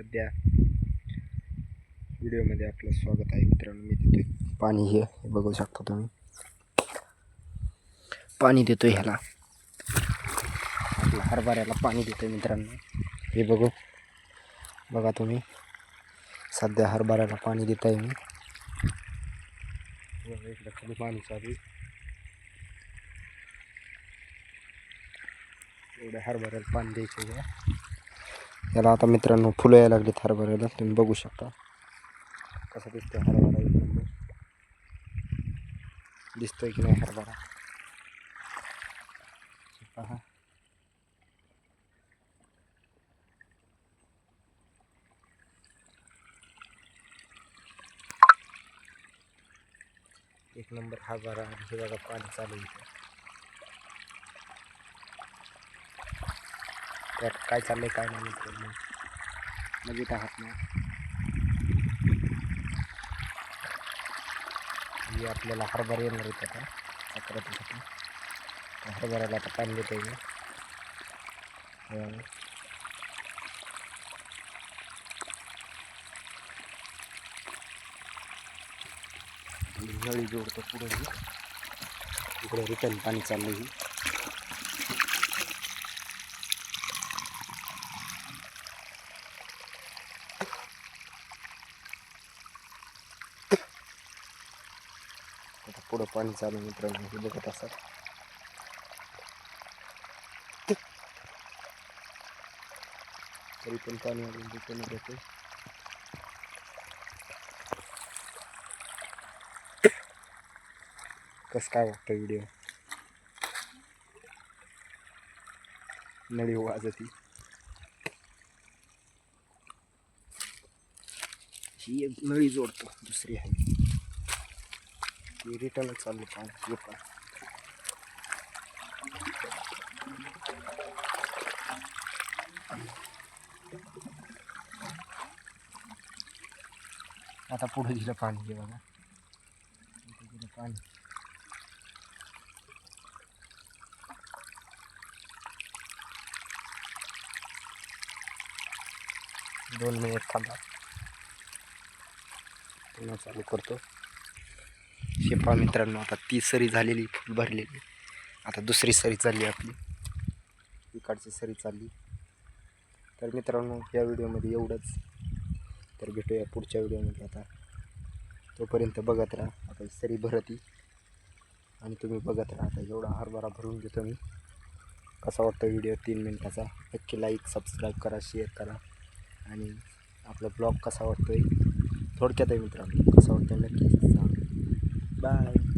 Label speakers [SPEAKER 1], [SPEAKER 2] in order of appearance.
[SPEAKER 1] सध्या व्हिडिओमध्ये आपलं स्वागत आहे मित्रांनो. मी देतोय पाणी हे हे बघू शकता तुम्ही. पाणी देतोय ह्याला. आपल्या हरभऱ्याला पाणी देतोय मित्रांनो. हे बघू. बघा तुम्ही. सध्या हरभऱ्याला पाणी देत आहे मी इकडं खाली पाणी चालू एवढ्या हरभऱ्याला पाणी द्यायचं याला आता मित्रांनो फुलं यायला लागलीत हरभऱ्याला. तुम्ही बघू शकता. कसं दिसतंय हरभरा एक नंबर. दिसतोय की नाही हरभरा? पहा. एक नंबर हरभरा हे बघा पाणी चालू आहे इथं. त्यात काय चाललंय काय नाही मित्रांनो मजेत आहात ना ही आपल्याला हरभरा येणार आहेत आता अकरासाठी हरभऱ्याला आता पाणी देत आहे नळी जोडतो पुढे इकडे रिटर्न पाणी चाललं ही आता पुढं पाणी चालू आहे मित्रांनो हे बघत असाल तरी पण पाणी अजून रिटर्न येते कसं काय वाटतं व्हिडिओ नळी वाजती ही एक नळी जोडतो दुसरी आहे ती रिटर्न चालू पाणी हे पण आता पुढे दिलं पाणी हे बघा. दिलं पाणी. दोन मिनिट थांबा. पुन्हा चालू करतो. शेपा मित्रांनो आता ती सरी झालेली फुल भरलेली. आता दुसरी सरी चालली आपली. इकडची सरी चालली. तर मित्रांनो या व्हिडिओमध्ये एवढंच. तर भेटूया पुढच्या व्हिडिओमध्ये आता. तोपर्यंत बघत राहा आता सरी भरती. आणि तुम्ही बघत राहा आता एवढा हरभरा भरून घेतो मी. कसा वाटतो व्हिडिओ? तीन मिनटाचा. नक्की लाईक सबस्क्राईब करा शेअर करा. आणि आपला ब्लॉग कसा वाटतो आहे थोडक्यात आहे मित्रांनो कसा वाटतो नक्की सांगा. Bye.